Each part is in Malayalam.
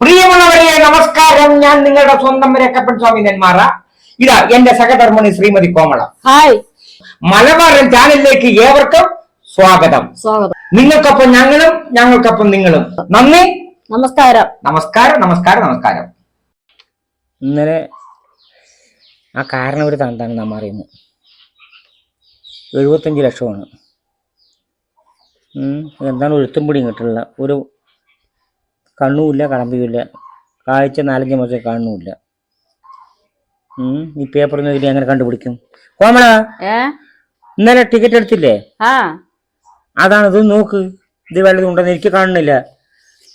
പ്രിയമുള്ളവരെ നമസ്കാരം. ഞാൻ നിങ്ങളുടെ സ്വന്തം രക്കപ്പൻ സ്വാമി നെന്മാറ. ഇതാ എന്റെ സഹധർമ്മണി ശ്രീമതി കോമള. ഹായ്. മലബാറൻ ചാനലിലേക്ക് ഏവർക്കും സ്വാഗതം. സ്വാഗതം. നിങ്ങൾക്കൊപ്പം ഞങ്ങളും ഞങ്ങൾക്കൊപ്പം നിങ്ങളും. നന്ദി. നമസ്കാരം. നമസ്കാരം നമസ്കാരം നമസ്കാരം. ഇന്നലെ ആ കാരണം ഒരു തണ്ടാണ് നാം അറിയുന്നത് എഴുപത്തഞ്ച് ലക്ഷമാണ്. എന്താണ് എഴുത്തും പിടിയും കിട്ടുള്ള ഒരു കണ്ണുമില്ല കടമ്പയുമില്ല. കാഴ്ച നാലഞ്ച് മാസം കാണുന്നുമില്ല. ഈ പേപ്പറിൽ ഇതിൽ അങ്ങനെ കണ്ടുപിടിക്കും? കോമള ഇന്നലെ ടിക്കറ്റ് എടുത്തില്ലേ? അതാണ് ഇത് നോക്ക്. ഇത് വെള്ളം ഉണ്ടെന്ന് എനിക്ക് കാണുന്നില്ല.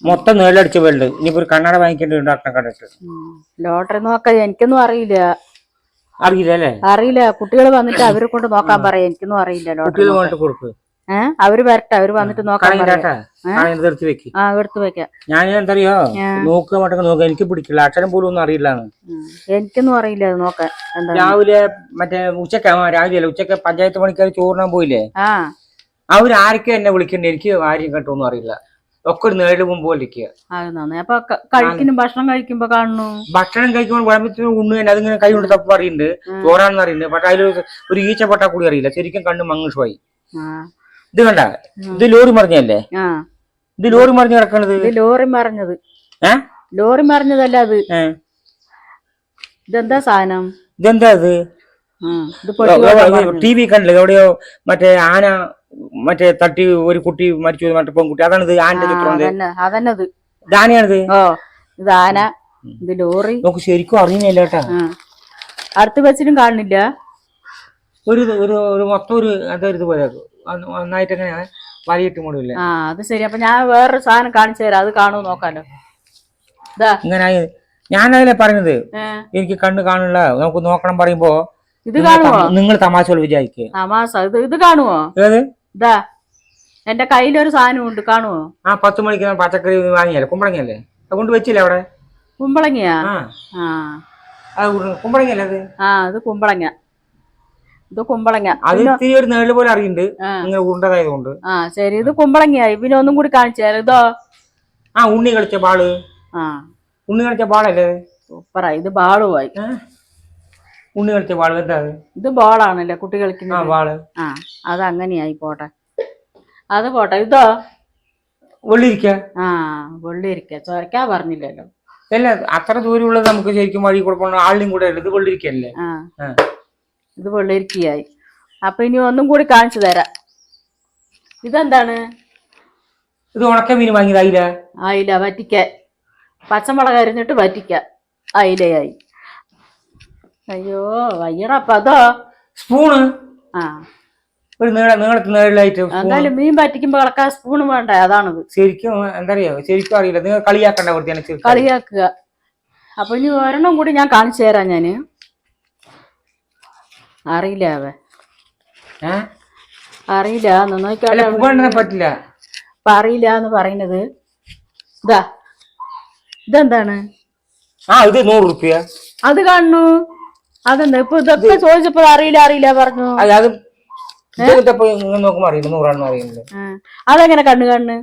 മൊത്തം നേടിച്ച വെള്ളം ഇനിയിപ്പോ ഒരു കണ്ണട വാങ്ങിക്കേണ്ടി ഡോക്ടറെ കണ്ടിട്ട്. ലോട്ടറി നോക്ക എനിക്കൊന്നും അറിയില്ല. അറിയില്ല അല്ലേ? അറിയില്ല. കുട്ടികൾ വന്നിട്ട് അവരെ കൊണ്ട് നോക്കാൻ പറയാം. എനിക്കൊന്നും അറിയില്ല ലോട്ടറി കൊടുക്ക്. ഏ? അവർ വരട്ടെ അവർ വന്നിട്ട് നോക്കാൻ ആ എടുത്തു വെക്കാം. ഞാൻ എന്തറിയോ? നോക്കുക മട്ടൊക്കെ നോക്കുക. എനിക്ക് പിടിക്കില്ല. അക്ഷരം പോലും ഒന്നും അറിയില്ല എനിക്കൊന്നും അറിയില്ല അത് നോക്കാൻ. രാവിലെ മറ്റേ ഉച്ചക്ക രാവിലെ അല്ല? ഉച്ചയ്ക്ക് പഞ്ചായത്ത് പണിക്കാർ ചോറിനാൻ പോയില്ലേ? അവരാരൊക്കെ എന്നെ വിളിക്കണ്ടേ? എനിക്ക് ആരും കേട്ടൊന്നും അറിയില്ല. ഒക്കെ ഒരു നേരിട്ട് മുമ്പ് അപ്പൊ കഴിക്കുന്നു ഭക്ഷണം കഴിക്കുമ്പോ കാണുന്നു. ഭക്ഷണം കഴിക്കുമ്പോൾ കുഴമ്പത്തിന് ഉണ്ണു തന്നെ അതിങ്ങനെ കൈ കൊണ്ട് തപ്പ് അറിയുന്നുണ്ട് ചോറാണെന്ന് അറിയുന്നുണ്ട് പക്ഷെ അതിൽ ഒരു ഈച്ച പട്ടാ കൂടി അറിയില്ല. ശരിക്കും കണ്ണ് മങ്ങുഷമായി ഇത് കണ്ട? ഇത് ലോറി മറിഞ്ഞല്ലേ ഇത് ലോറി മറിഞ്ഞ് കിടക്കണത്? ഇത് ലോറി മറിഞ്ഞത്. ഏ? ലോറി മറിഞ്ഞതല്ല അത്. ഇതെന്താ സാധനം? ഇതെന്താ ഇത്? ടി വി കണ്ടില്ലേ? എവിടെയോ മറ്റേ ആന മറ്റേ തട്ടി ഒരു കുട്ടി മരിച്ചു മറ്റേ പെൺകുട്ടി. അതാണ് ഇത് ആനന്റെ ചിത്രം ഇത്. അതന്നെ അതന്നത്. ഇത് ആനയാണിത്? ഓ ഇത് ആന ഇത് ലോറി. നമുക്ക് ശരിക്കും അറിയുന്നില്ല കേട്ടാ. അടുത്ത ബസ്സിനും കാണുന്നില്ല. ഒരു ഒരു മൊത്തം ഒരു അതൊരു ഇത് പോലെ നന്നായിട്ട് ഞാൻ വലിയിട്ട് മൂടില്ലേ? ആ അത് ശരി. അപ്പൊ ഞാൻ വേറൊരു സാധനം കാണിച്ചു തരാം. അത് കാണു നോക്കാലോ. ഇങ്ങനെ. ഞാനതിലെ പറഞ്ഞത് എനിക്ക് കണ്ണ് കാണില്ല നമുക്ക് നോക്കണം പറയുമ്പോ ഇത് കാണുമോ? നിങ്ങൾ തമാശകൾ വിചാരിക്കുക. തമാശ. ഇത് ഇത് കാണുമോ? ഏത്? ഇതാ. എന്റെ കയ്യിലൊരു സാധനം ഉണ്ട് കാണുമോ? ആ പത്ത് മണിക്ക് പച്ചക്കറി വാങ്ങിയല്ലേ? കുമ്പളങ്ങയല്ലേ? അത് കൊണ്ട് വെച്ചില്ല അവിടെ? കുമ്പളങ്ങയാ? ആ. അത് കുമ്പളങ്ങയല്ലേ അത്? ആ ഇത് കുമ്പളങ്ങ. ഇത് കുമ്പളങ്ങ. അത് ഇത്തിരി ഒരു നേൾ പോലെ അറിയുന്നുണ്ട് ആ. ഇങ്ങനെ ഉരുണ്ടതായത് ആ ശരി. ഇത് കുമ്പളങ്ങയായി. പിന്നെ ഒന്നും കൂടി കാണിച്ചു തരാം. ഇതോ? ആ ഉണ്ണി കളിച്ച ബാൾ. ആ. ഉണ്ണി കളിച്ച ബാളല്ലേ സൂപ്പറാ സൂപ്പറായി. ഇത് ബാളുമായി. ഉണ്ണി കളിച്ച ബാൾ എന്താ ഇത് ബോളാണല്ലേ കുട്ടി കളിക്കുന്ന ബാൾ. ആ അത് അങ്ങനെയായി പോട്ടെ. അത് പോട്ടെ. ഇതോ? വെള്ളിരിക്ക ആ വെള്ളിരിക്ക ചോരക്കാ പറഞ്ഞില്ലല്ലോ. അല്ല അത്ര ദൂരമുള്ളത് നമുക്ക് ശരിക്കും വഴി കൊടുക്കണം ആളിലും ആളിനും കൂടെ ഇത് വെള്ളിരിക്കല്ലേ ആ. ഇത് വെള്ളരിക്കയായി അപ്പൊ ഇനി ഒന്നും കൂടി കാണിച്ചു തരാം. ഇതെന്താണ്? ഇത് ഉണക്ക മീൻ വാങ്ങിയതായില്ല അയില? വറ്റിക്ക. പച്ചമുളക് അരിഞ്ഞിട്ട് വറ്റിക്ക. അയിലയായി. അയ്യോ വയ്യടപ്പതോ സ്പൂണ്? ആ. ഒരു നീള നീളത്തിൽ നീളായിട്ട് സ്പൂൺ എന്തായാലും മീൻ പറ്റിക്കുമ്പോ കളക്കാൻ സ്പൂണ് വേണ്ട? അതാണത്. ശരിക്കും എന്താ അറിയോ ശരിക്കും അറിയില്ല. നിങ്ങൾ കളിയാക്കണ്ട വെറുതെ കളിയാക്കുക. അപ്പൊ ഇനി ഒരെണ്ണം കൂടി ഞാൻ കാണിച്ചു തരാം ഞാൻ. അറിയില്ല അവ അറിയില്ല അല്ല പറ്റില്ല. അപ്പൊ അറിയില്ല എന്ന് പറയുന്നത്. ഇതാ. ഇതെന്താണ്? ആ ഇത് നൂറ് റുപ്യ. അത് കാണുന്നു അതെന്താ? ഇപ്പൊ ഇതൊക്കെ ചോദിച്ചപ്പോ അറിയില്ല അറിയില്ല പറഞ്ഞു. നോക്കുമ്പോ അറിയില്ല നൂറാണെന്ന് അറിയുന്നത് ആ. അതെങ്ങനെ കണ്ണു കണ്ണ്?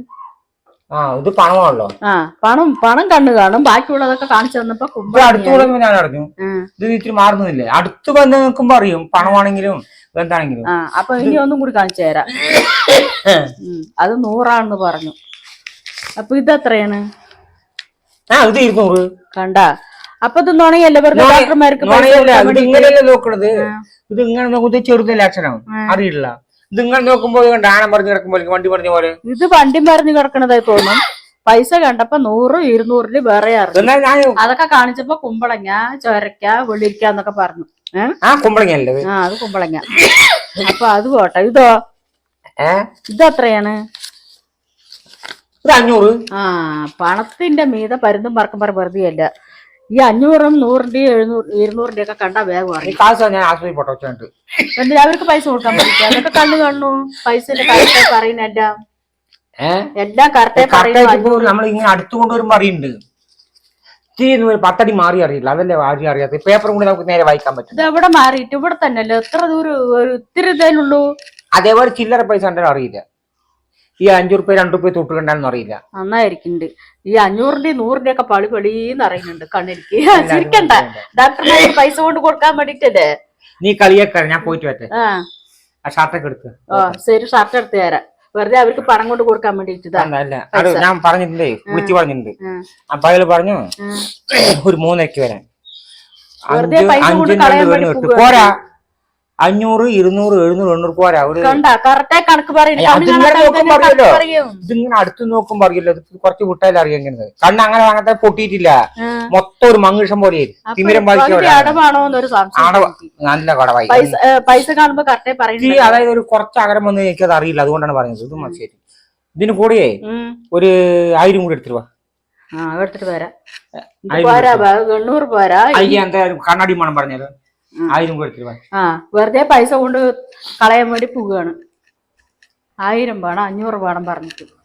ഇത് പണമാണല്ലോ. ആ പണം പണം കണ്ണു കാണും. ബാക്കിയുള്ളതൊക്കെ കാണിച്ചു തന്നപ്പോ ഇത് അടുത്ത് കൂടുമ്പോ ഞാൻ അറിഞ്ഞു ഇത് ഇത്തിരി മാറുന്നില്ലേ അടുത്ത് വന്ന് നിൽക്കുമ്പോ അറിയും പണമാണെങ്കിലും എന്താണെങ്കിലും. അപ്പൊ ഇനി ഒന്നും കൂടി കാണിച്ചു തരാം. അത് നൂറാണെന്ന് പറഞ്ഞു. അപ്പൊ ഇത് എത്രയാണ്? ആ ഇത് ഇരുന്നൂറ്. കണ്ട? അപ്പൊ ഇത് നുണയല്ലേ? വെറുതെ ഡോക്ടർമാർക്ക് ഇങ്ങനെയല്ലേ നോക്കണത്? ഇത് ഇങ്ങനെ നോക്കുന്നത് ചെറുതല്ലേ അക്ഷരം? അറിയില്ല. ഇത് നോക്കുമ്പോൾ നോക്കുമ്പോ കണ്ട കിടക്കുമ്പോൾ വണ്ടി പറഞ്ഞ പോലെ? ഇത് വണ്ടി മറിഞ്ഞു കിടക്കണതായി തോന്നും. പൈസ കണ്ടപ്പോ നൂറ് ഇരുന്നൂറിൽ വേറെ അതൊക്കെ കാണിച്ചപ്പോ കുമ്പളങ്ങ ചൊരക്ക വെള്ളിരിക്ക എന്നൊക്കെ പറഞ്ഞു. ആ കുമ്പളങ്ങല്ലേ ഇത്? ആ അത് കുമ്പളങ്ങ. അപ്പൊ അത് പോട്ടെ. ഇതോ? ഇത് എത്രയാണ് അഞ്ഞൂറ്? ആ പണത്തിന്റെ മീത പരുന്തും പറക്കും പറ വെറുതെയല്ല. ഈ അഞ്ഞൂറും നൂറിന്റെയും എഴുന്നൂറ് ഇരുന്നൂറിന്റെ ഒക്കെ കണ്ട വേഗം ഈ അറിയും. കാശ് ഞാൻ ആശുപത്രി പോട്ടെ വെച്ചിട്ട് എന്നിട്ട് അവർക്ക് പൈസ കൊടുക്കാൻ പറ്റില്ല അതൊക്കെ കണ്ണു കാണു പൈസന്റെ കറക്റ്റായി പറയുന്ന എല്ലാം. ഏഹ് എല്ലാം കറക്റ്റായി പറയുന്നു നമ്മൾ ഇങ്ങനെ അടുത്ത് കൊണ്ടുവരുമ്പോ അറിയുന്നുണ്ട് ഇത്തിരി ഒരു പത്തടി മാറി അറിയില്ല. അതല്ലേ ആരും അറിയാത്ത? പേപ്പറും കൂടി നമുക്ക് നേരെ വായിക്കാൻ പറ്റും. ഇത് എവിടെ മാറിയിട്ട്? ഇവിടെ തന്നെയല്ലേ? എത്ര ദൂരം? ഒരു ഇത്തിരി ഇതേലുള്ളൂ അതേപോലെ ചില്ലറ പൈസ അറിയില്ല. ഈ അഞ്ചു റുപ്യ രണ്ടു റുപ്യ തൊട്ട് കണ്ടാലും അറിയില്ല. നന്നായിരിക്കുന്നുണ്ട്. ഈ അഞ്ഞൂറിന്റെ നൂറിന്റെ ഒക്കെ പളി പളിന്ന് അറിയുന്നുണ്ട് കണ്ണിരിക്ക് ചിരിക്കണ്ട. ഡോക്ടർമാർക്ക് പൈസ കൊണ്ട് കൊടുക്കാൻ വേണ്ടിട്ടല്ലേ നീ കളിയേക്കാര ഞാൻ പോയിട്ട് വരട്ടെ. ആ. ഷർട്ടൊക്കെ എടുത്ത് ഓ ശരി ഷർട്ട് എടുത്ത് തരാം. വെറുതെ അവർക്ക് പണം കൊണ്ട് കൊടുക്കാൻ വേണ്ടിട്ട് ഞാൻ പറഞ്ഞിട്ടുണ്ടേ വിളിച്ചു പറഞ്ഞിട്ടുണ്ട്. അപ്പൊ അയാൾ പറഞ്ഞു ഒരു മൂന്നരക്ക് വരാൻ. കളയാൻ രണ്ട് വേണ്ടി പേരും പോരാ. അഞ്ഞൂറ് ഇരുന്നൂറ് എഴുന്നൂറ് എണ്ണൂറ് പോരാ അവർ നോക്കുമ്പോ ഇതിങ്ങനെ അടുത്ത് നോക്കുമ്പോ അറിയല്ലോ ഇത് കുറച്ച് വിട്ടാലും അറിയാം കണ്ണ് അങ്ങനെ അങ്ങനത്തെ പൊട്ടിയിട്ടില്ല. മൊത്തം ഒരു മങ്ങീഷം പോലെ തിമിരം. നല്ല കടവായി. പൈസ കാണുമ്പോ പറയുന്നത് അതായത് ഒരു കുറച്ച് അകലം വന്ന് എനിക്കത് അറിയില്ല. അതുകൊണ്ടാണ് പറഞ്ഞത് ഇത് ശരി ഇതിന് കൂടിയേ. ഒരു ആയിരം കൂടി എടുത്തിട്ട് വാ. എടുത്തിട്ട് വരാം. പോരാ എണ്ണൂറ് പോരാ. അയ്യ കണ്ണാടി മണം പറഞ്ഞത്. ആയിരം കൂടി വാ. ആ വെറുതെ പൈസ കൊണ്ട് കളയാൻ വേണ്ടി പോവുകയാണ്. ആയിരം വേണം അഞ്ഞൂറ് വേണം പറഞ്ഞിട്ട്.